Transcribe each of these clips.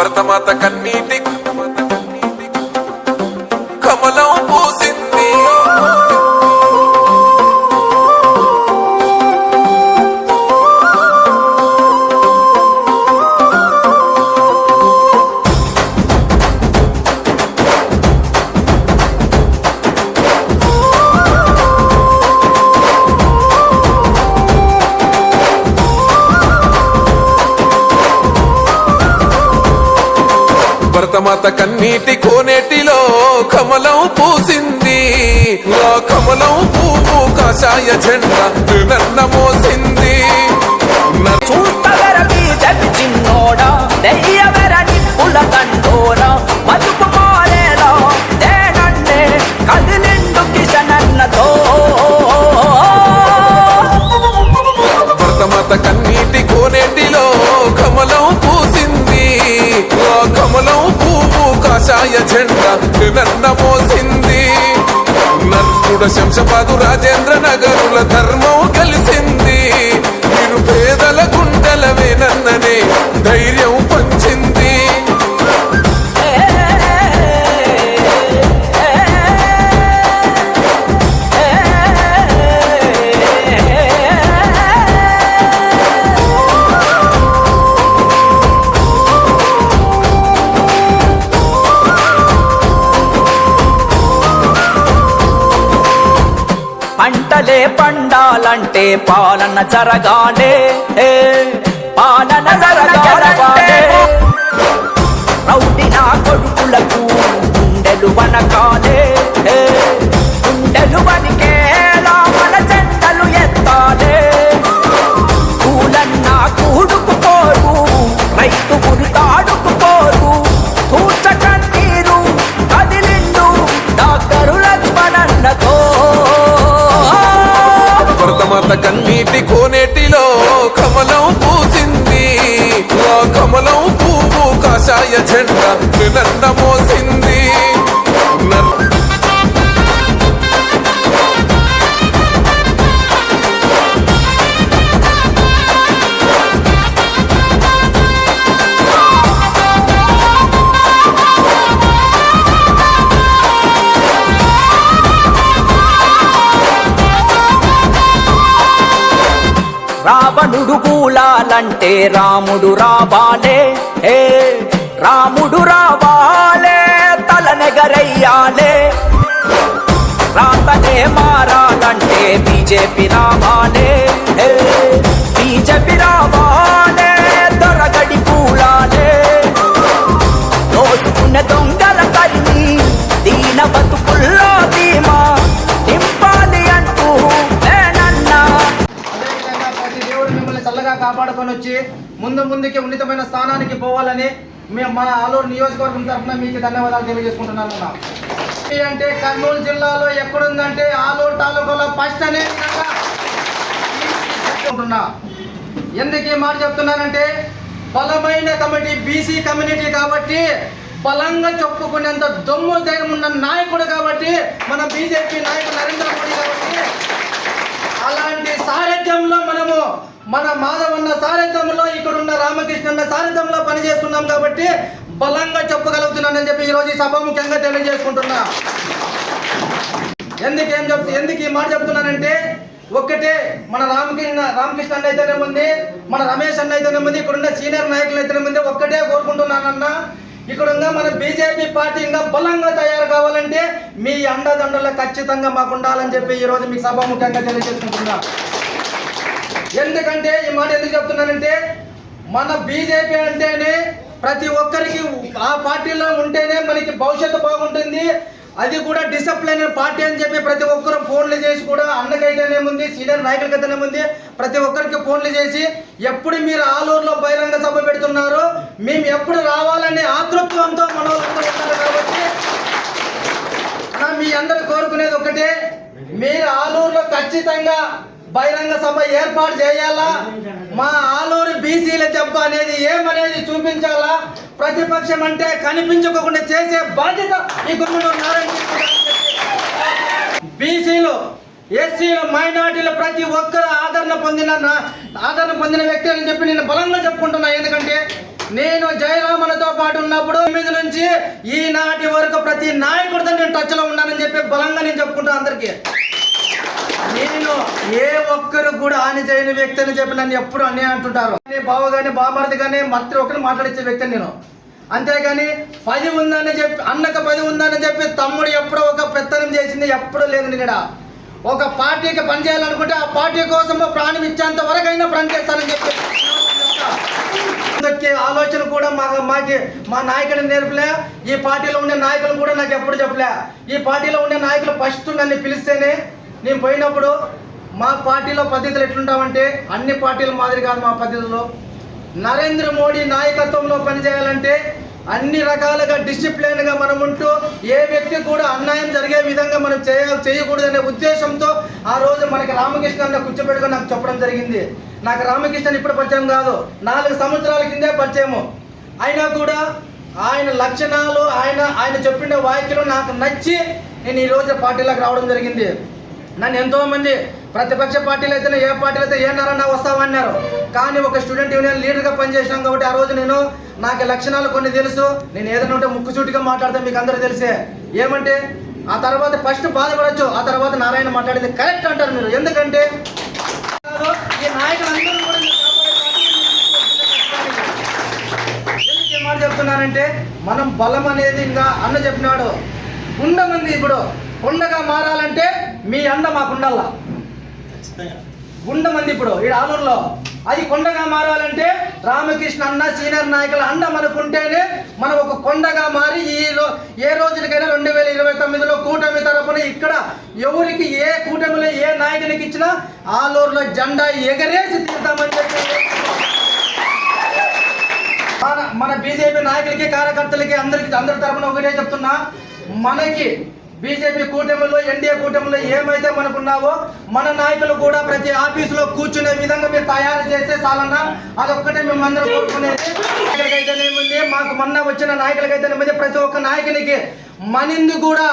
భరతమాత కన్నీటి భరతమాత కన్నీటి కోనేటిలో కమలం పూసింది. ఆ కమలం పువ్వు కాషాయ జెండా నన్న మోసింది. నర్- చిన్నోడా శంసపాదు రాజేంద్ర నగరుల ధర్మం కలిసింది. జరగాలే పాలన జరగాలే భరతమాత కన్నీటి కోనేటిలో కమలం పూసింది. ఆ కమలం పువ్వు కాషాయ జెండా నిన్న మోసింది రావణుడు కూలాలంటే రాముడు రావాలే. ఏ రాముడు రావాలే తలనెగరయ్యాలే రాతనే మారాలంటే బీజేపీ రావాలే. ఏ ముందుకి ఉన్నతమైన స్థానానికి పోవాలని మేము మా ఆలూరు నియోజకవర్గం తరఫున మీకు ధన్యవాదాలు తెలియజేసుకుంటున్నాను అన్న. అంటే కర్నూలు జిల్లాలో ఎక్కడుందంటే ఆలూరు తాలూకాలో ఫస్ట్ అనే విధంగా ఎందుకు మాట చెప్తున్నానంటే బలమైన కమిటీ బీసీ కమ్యూనిటీ కాబట్టి బలంగా చెప్పుకునేంత దొమ్ము ధైర్యం ఉన్న నాయకుడు కాబట్టి మన బీజేపీ నాయకుడు నరేంద్ర మోడీ కాబట్టి అలాంటి సారథ్యంలో మనము మన మాధవన్న సారథ్యంలో ఇక్కడ ఉన్న రామకృష్ణన్న సారథ్యంలో పనిచేస్తున్నాం కాబట్టి బలంగా చెప్పగలుగుతున్నానని చెప్పి ఈరోజు ఈ సభ ముఖ్యంగా తెలియజేసుకుంటున్నా. ఎందుకేం చెప్తు ఎందుకు ఈ మాట చెప్తున్నానంటే ఒక్కటే మన రామకృష్ణ రామకృష్ణ అన్న అయితేనే ఉంది మన రమేష్ అన్న అయితేనే ఉంది ఇక్కడున్న సీనియర్ నాయకులు అయితేనే ఉంది ఒక్కటే కోరుకుంటున్నానన్న. ఇక్కడ మన బీజేపీ పార్టీ ఇంకా బలంగా తయారు కావాలంటే మీ అండదండలు ఖచ్చితంగా మాకు ఉండాలని చెప్పి ఈరోజు మీకు సభ ముఖ్యంగా తెలియజేసుకుంటున్నా. ఎందుకంటే ఈ మాట ఎందుకు చెప్తున్నానంటే మన బీజేపీ అంటేనే ప్రతి ఒక్కరికి ఆ పార్టీలో ఉంటేనే మనకి భవిష్యత్తు బాగుంటుంది. అది కూడా డిసిప్లైన్ పార్టీ అని చెప్పి ప్రతి ఒక్కరు ఫోన్లు చేసి కూడా అన్నకైతేనేముంది సీనియర్ నాయకులకైతేనేముంది ప్రతి ఒక్కరికి ఫోన్లు చేసి ఎప్పుడు మీరు ఆలూరులో బహిరంగ సభ పెడుతున్నారో మేము ఎప్పుడు రావాలనే ఆతృత్వంతో మన ఉన్నారు కాబట్టి మీ అందరూ కోరుకునేది ఒకటే మీరు ఆలూరులో ఖచ్చితంగా బహిరంగ సభ ఏర్పాటు చేయాలా? మా ఆలూరు బీసీల జబ్బు అనేది ఏమనేది చూపించాలా? ప్రతిపక్షం అంటే కనిపించుకోకుండా చేసే బాధ్యత ఈ గుమ్మడి నారాయణ బీసీలు ఎస్సీలు మైనార్టీలు ప్రతి ఒక్కరు ఆదరణ పొందిన ఆదరణ పొందిన వ్యక్తి అని చెప్పి నేను బలంగా చెప్పుకుంటున్నా. ఎందుకంటే నేను జయరామలతో పాటు ఈనాటి వరకు ప్రతి నాయకుడితో నేను టచ్లో ఉన్నానని చెప్పి బలంగా నేను చెప్పుకుంటాను అందరికీ. నేను ఏ ఒక్కరు కూడా హాని చేయని వ్యక్తి అని చెప్పి నన్ను ఎప్పుడు అన్నీ అంటుంటారు. బావ కానీ బామర్ది కానీ మంత్రి ఒకరు మాట్లాడించే వ్యక్తిని నేను. అంతేగాని పది ఉందని చెప్పి అన్నకు పది ఉందని చెప్పి తమ్ముడు ఎప్పుడో ఒక పెత్తనం చేసింది ఎప్పుడూ లేదు ఇక్కడ. ఒక పార్టీకి పనిచేయాలనుకుంటే ఆ పార్టీ కోసం ప్రాణం ఇచ్చేంత వరకైనా పని చేస్తానని చెప్పి చేసే ఆలోచన కూడా మా మాకి మా నాయకుడిని నేర్పలే. ఈ పార్టీలో ఉండే నాయకులు కూడా నాకు ఎప్పుడు చెప్పలే. ఈ పార్టీలో ఉండే నాయకులు ఫస్ట్ నన్ను పిలిస్తేనే నేను పోయినప్పుడు మా పార్టీలో పద్ధతులు ఎట్లుంటామంటే అన్ని పార్టీల మాదిరి కాదు మా పద్ధతులు. నరేంద్ర మోడీ నాయకత్వంలో పనిచేయాలంటే అన్ని రకాలుగా డిసిప్లిన్గా మనం ఉంటూ ఏ వ్యక్తి కూడా అన్యాయం జరిగే విధంగా మనం చేయ చేయకూడదనే ఉద్దేశంతో ఆ రోజు మనకి రామకృష్ణ అన్న కూర్చోబెట్టుకొని నాకు చెప్పడం జరిగింది. నాకు రామకృష్ణ ఇప్పుడు పరిచయం కాదు. నాలుగు సంవత్సరాల కిందే పరిచయము. అయినా కూడా ఆయన లక్షణాలు ఆయన ఆయన చెప్పిన వాక్యలు నాకు నచ్చి నేను ఈరోజు పార్టీలోకి రావడం జరిగింది. నన్ను ఎంతోమంది ప్రతిపక్ష పార్టీలు అయితే ఏ పార్టీలు అయితే ఏనారన్నా వస్తామన్నారు కానీ ఒక స్టూడెంట్ యూనియన్ లీడర్గా పనిచేసినాం కాబట్టి ఆ రోజు నేను నాకు లక్షణాలు కొన్ని తెలుసు. నేను ఏదైనా ఉంటే ముక్కుచూటిగా మాట్లాడతాను మీకు అందరూ తెలిసే. ఏమంటే ఆ తర్వాత ఫస్ట్ బాధపడచ్చు ఆ తర్వాత నారాయణ మాట్లాడేది కరెక్ట్ అంటారు మీరు. ఎందుకంటే ఈ నాయకులందరూ కూడా మాట చెప్తున్నానంటే మనం బలం అనేది ఇంకా అన్న చెప్పినాడు. ఉండమంది ఇప్పుడు ఉండగా మారాలంటే మీ అండ మాకు ఉండాల గుండమంది ఇప్పుడు ఈ ఆలూరులో అది కొండగా మారాలంటే రామకృష్ణ అన్న సీనియర్ నాయకుల అండ మనకుంటేనే మనం ఒక కొండగా మారి ఈ ఏ రోజులకైనా రెండు వేల ఇరవై తొమ్మిదిలో కూటమి తరపున ఇక్కడ ఎవరికి ఏ కూటమిలో ఏ నాయకునికి ఇచ్చినా ఆలూరులో జెండా ఎగరేసి తీద్దామని చెప్పి మన బీజేపీ నాయకులకి కార్యకర్తలకి అందరికి అందరి తరపున ఒకటే చెప్తున్నా మనకి బీజేపీ కూటమిలో ఎన్డీఏ కూటమిలో ఏమైతే మనకున్నావో మన నాయకులు కూడా ప్రతి ఆఫీసులో కూర్చునే విధంగా మీరు తయారు చేస్తే చాలన్నా అదొక్కటే మేము అందరం కోరుకునేది మాకు మొన్న వచ్చిన నాయకులకైతేనేమింది ప్రతి ఒక్క నాయకునికి మనిందు కూడా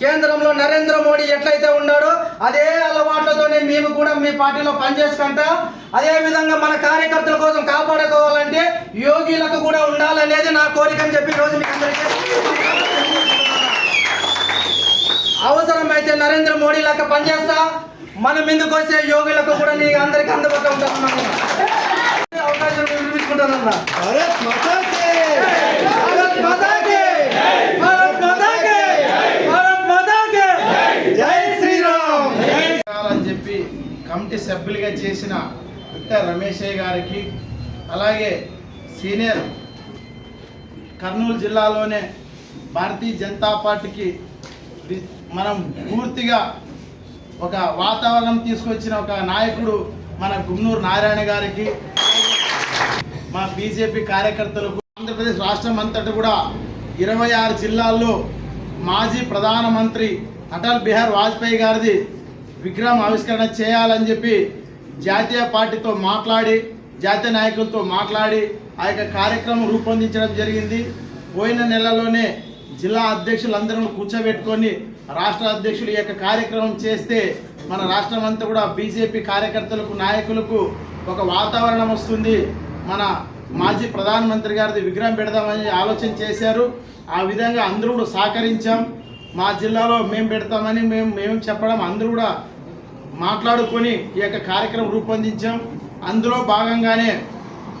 కేంద్రంలో నరేంద్ర మోడీ ఎట్లయితే ఉన్నాడో అదే అలవాట్లతోనే మేము కూడా మీ పార్టీలో పనిచేసుకుంటాం అదే విధంగా మన కార్యకర్తల కోసం కాపాడుకోవాలంటే యోగిలకు కూడా ఉండాలనేది నా కోరిక అని చెప్పి రోజు మీకు అందరికీ అవసరమైతే నరేంద్ర మోడీ లెక్క పనిచేస్తా? మనం ముందుకు వచ్చే యోగులకు కూడా నీ అందరికి అందుబాటులో ఉంటాను అవకాశం నిర్మించుకుంటానన్నా భారత్ మాతాకి భారత్ మాతాకి! భారత్ మాతాకి! భారత్ మాతాకి! జై శ్రీరామ్! అని చెప్పి కమిటీ సభ్యులుగా చేసిన పిట్ట రమేశయ్య గారికి అలాగే సీనియర్ కర్నూలు జిల్లాలోనే భారతీయ జనతా పార్టీకి మనం పూర్తిగా ఒక వాతావరణం తీసుకొచ్చిన ఒక నాయకుడు మన గుమ్నూరు నారాయణ గారికి మా బీజేపీ కార్యకర్తలకు ఆంధ్రప్రదేశ్ రాష్ట్రం అంతటా కూడా ఇరవై ఆరు జిల్లాల్లో మాజీ ప్రధానమంత్రి అటల్ బిహార్ వాజ్పేయి గారిది విగ్రహం ఆవిష్కరణ చేయాలని చెప్పి జాతీయ పార్టీతో మాట్లాడి జాతీయ నాయకులతో మాట్లాడి ఆ యొక్క కార్యక్రమం రూపొందించడం జరిగింది. పోయిన నెలలోనే జిల్లా అధ్యక్షులందరూ కూర్చోబెట్టుకొని రాష్ట్ర అధ్యక్షులు ఈ యొక్క కార్యక్రమం చేస్తే మన రాష్ట్రం అంతా కూడా బీజేపీ కార్యకర్తలకు నాయకులకు ఒక వాతావరణం వస్తుంది. మన మాజీ ప్రధానమంత్రి గారిది విగ్రహం పెడదామని ఆలోచన చేశారు. ఆ విధంగా అందరూ కూడా సహకరించాం. మా జిల్లాలో మేము పెడతామని మేము మేము చెప్పడం అందరూ కూడా మాట్లాడుకొని ఈ యొక్క కార్యక్రమం రూపొందించాం. అందులో భాగంగానే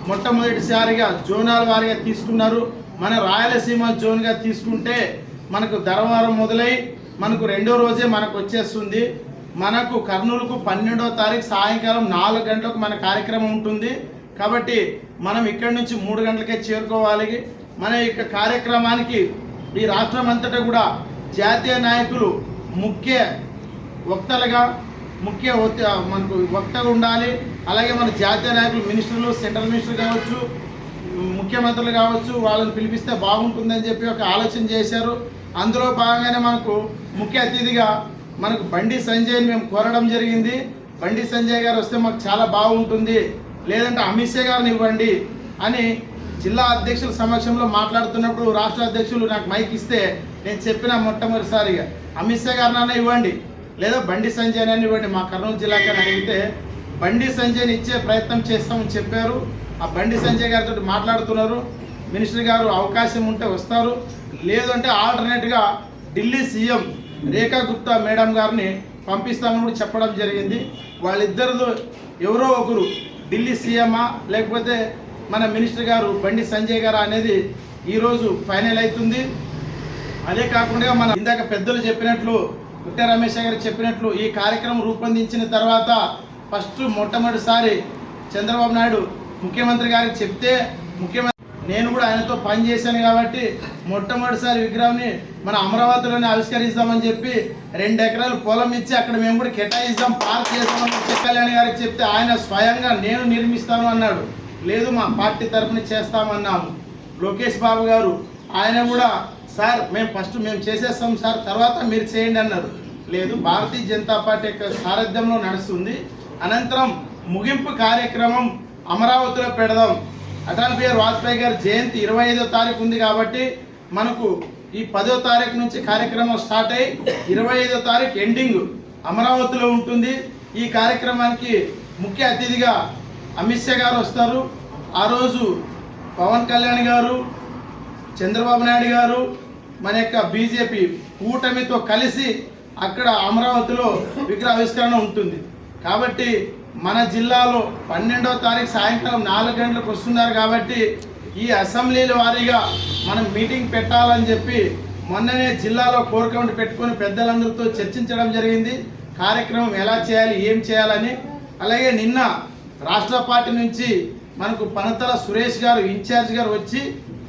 మొట్టమొదటిసారిగా జోనాల వారిగా తీసుకున్నారు. మన రాయలసీమ జోన్గా తీసుకుంటే మనకు ధర్మవరం మొదలై మనకు రెండో రోజే మనకు వచ్చేస్తుంది. మనకు కర్నూలుకు పన్నెండో తారీఖు సాయంకాలం నాలుగు గంటలకు మన కార్యక్రమం ఉంటుంది. కాబట్టి మనం ఇక్కడి నుంచి మూడు గంటలకే చేరుకోవాలి. మన యొక్క కార్యక్రమానికి ఈ రాష్ట్రం అంతటా కూడా జాతీయ నాయకులు ముఖ్య వక్తలుగా ముఖ్య మనకు వక్తగా ఉండాలి. అలాగే మన జాతీయ నాయకులు మినిస్టర్లు సెంట్రల్ మినిస్టర్ కావచ్చు ముఖ్యమంత్రులు కావచ్చు వాళ్ళని పిలిపిస్తే బాగుంటుందని చెప్పి ఒక ఆలోచన చేశారు. అందులో భాగంగానే మనకు ముఖ్య అతిథిగా మనకు బండి సంజయ్ని మేము కోరడం జరిగింది. బండి సంజయ్ గారు వస్తే మాకు చాలా బాగుంటుంది. లేదంటే అమిత్ షా గారిని ఇవ్వండి అని జిల్లా అధ్యక్షుల సమక్షంలో మాట్లాడుతున్నప్పుడు రాష్ట్ర అధ్యక్షులు నాకు మైక్ ఇస్తే నేను చెప్పిన మొట్టమొదటిసారిగా అమిత్ షా గారినైనా ఇవ్వండి. లేదా బండి సంజయ్ అని ఇవ్వండి. మా కర్నూలు జిల్లాకి అడిగితే బండి సంజయ్ని ఇచ్చే ప్రయత్నం చేస్తామని చెప్పారు. ఆ బండి సంజయ్ గారితో మాట్లాడుతున్నారు. మినిస్టర్ గారు అవకాశం ఉంటే వస్తారు. లేదంటే ఆల్టర్నేట్గా ఢిల్లీ సీఎం రేఖా గుప్తా మేడం గారిని పంపిస్తామని కూడా చెప్పడం జరిగింది. వాళ్ళిద్దరిలో ఎవరో ఒకరు ఢిల్లీ సీఎమా లేకపోతే మన మినిస్టర్ గారు బండి సంజయ్ గారు అనేది ఈరోజు ఫైనల్ అవుతుంది. అదే కాకుండా మన ఇందాక పెద్దలు చెప్పినట్లు పుట్ట రమేష్ గారు చెప్పినట్లు ఈ కార్యక్రమం రూపొందించిన తర్వాత ఫస్ట్ మొట్టమొదటిసారి చంద్రబాబు నాయుడు ముఖ్యమంత్రి గారికి చెప్తే ముఖ్యమంత్రి నేను కూడా ఆయనతో పని చేశాను కాబట్టి మొట్టమొదటిసారి విగ్రహాన్ని మన అమరావతిలోనే ఆవిష్కరిస్తామని చెప్పి రెండు ఎకరాలు పొలం ఇచ్చి అక్కడ మేము కూడా కేటాయిస్తాం పార్క్ చేస్తామని ముఖ్య కళ్యాణ్ గారికి చెప్తే ఆయన స్వయంగా నేను నిర్మిస్తాను అన్నాడు. లేదు మా పార్టీ తరఫున చేస్తామన్నాము. లోకేష్ బాబు గారు ఆయన కూడా సార్ మేము ఫస్ట్ మేము చేసేస్తాం సార్ తర్వాత మీరు చేయండి అన్నారు. లేదు భారతీయ జనతా పార్టీ యొక్క సారథ్యంలో నడుస్తుంది. అనంతరం ముగింపు కార్యక్రమం అమరావతిలో పెడదాం. అటల్ బిహారీ వాజ్పేయి గారి జయంతి ఇరవై ఐదో తారీఖు ఉంది కాబట్టి మనకు ఈ పదో తారీఖు నుంచి కార్యక్రమం స్టార్ట్ అయ్యి ఇరవై ఐదో తారీఖు ఎండింగ్ అమరావతిలో ఉంటుంది. ఈ కార్యక్రమానికి ముఖ్య అతిథిగా అమిత్ షా గారు వస్తారు. ఆ రోజు పవన్ కళ్యాణ్ గారు చంద్రబాబు నాయుడు గారు మన యొక్క బీజేపీ కూటమితో కలిసి అక్కడ అమరావతిలో విగ్రహావిష్కరణ ఉంటుంది. కాబట్టి మన జిల్లాలో పన్నెండవ తారీఖు సాయంకాలం నాలుగు గంటలకు వస్తున్నారు కాబట్టి ఈ అసెంబ్లీల వారీగా మనం మీటింగ్ పెట్టాలని చెప్పి మొన్ననే జిల్లాలో కోర్ కమిటీ పెట్టుకొని పెద్దలందరితో చర్చించడం జరిగింది. కార్యక్రమం ఎలా చేయాలి ఏం చేయాలని. అలాగే నిన్న రాష్ట్ర పార్టీ నుంచి మనకు పనతల సురేష్ గారు ఇన్ఛార్జ్ గారు వచ్చి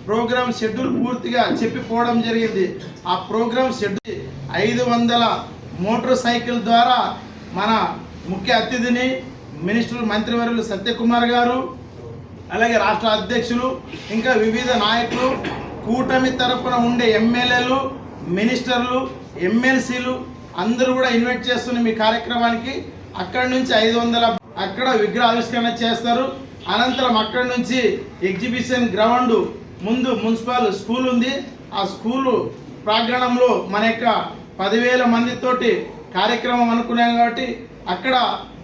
ప్రోగ్రామ్ షెడ్యూల్ పూర్తిగా చెప్పిపోవడం జరిగింది. ఆ ప్రోగ్రామ్ షెడ్యూల్ ఐదు వందల మోటార్ సైకిల్ ద్వారా మన ముఖ్య అతిథిని మినిస్టర్ మంత్రివర్యులు సత్యకుమార్ గారు అలాగే రాష్ట్ర అధ్యక్షులు ఇంకా వివిధ నాయకులు కూటమి తరపున ఉండే ఎమ్మెల్యేలు మినిస్టర్లు ఎమ్మెల్సీలు అందరూ కూడా ఇన్వైట్ చేస్తున్న మీ కార్యక్రమానికి అక్కడి నుంచి ఐదు వందల అక్కడ విగ్రహ ఆవిష్కరణ చేస్తారు. అనంతరం అక్కడి నుంచి ఎగ్జిబిషన్ గ్రౌండ్ ముందు మున్సిపల్ స్కూల్ ఉంది. ఆ స్కూలు ప్రాంగణంలో మన యొక్క పదివేల మందితోటి కార్యక్రమం అనుకున్నాం కాబట్టి అక్కడ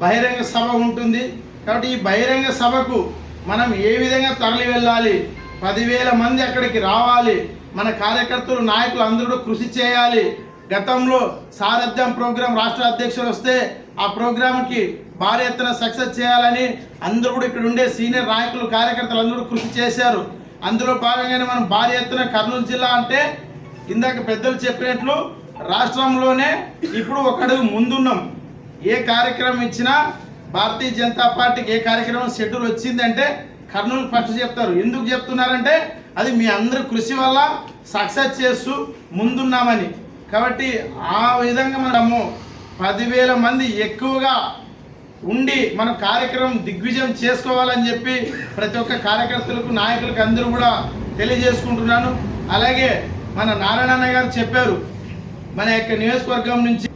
బహిరంగ సభ ఉంటుంది. కాబట్టి ఈ బహిరంగ సభకు మనం ఏ విధంగా తరలి వెళ్ళాలి? పదివేల మంది అక్కడికి రావాలి. మన కార్యకర్తలు నాయకులు అందరూ కృషి చేయాలి. గతంలో సారథ్యం ప్రోగ్రాం రాష్ట్ర అధ్యక్షులు వస్తే ఆ ప్రోగ్రాంకి భారీ ఎత్తున సక్సెస్ చేయాలని అందరూ కూడా ఇక్కడ ఉండే సీనియర్ నాయకులు కార్యకర్తలు అందరూ కృషి చేశారు. అందులో భాగంగానే మనం భారీ ఎత్తున కర్నూలు జిల్లా అంటే ఇందాక పెద్దలు చెప్పినట్లు రాష్ట్రంలోనే ఇప్పుడు ఒక అడుగు ముందున్నాం. ఏ కార్యక్రమం ఇచ్చినా భారతీయ జనతా పార్టీకి ఏ కార్యక్రమం షెడ్యూల్ వచ్చిందంటే కర్నూలు ఫస్ట్ చెప్తారు. ఎందుకు చెప్తున్నారంటే అది మీ అందరి కృషి వల్ల సక్సెస్ చేస్తూ ముందున్నామని. కాబట్టి ఆ విధంగా మనము పదివేల మంది ఎక్కువగా ఉండి మన కార్యక్రమం దిగ్విజయం చేసుకోవాలని చెప్పి ప్రతి ఒక్క కార్యకర్తలకు నాయకులకు అందరూ కూడా తెలియజేసుకుంటున్నాను. అలాగే మన నారాయణ గారు చెప్పారు మన యొక్క నియోజకవర్గం నుంచి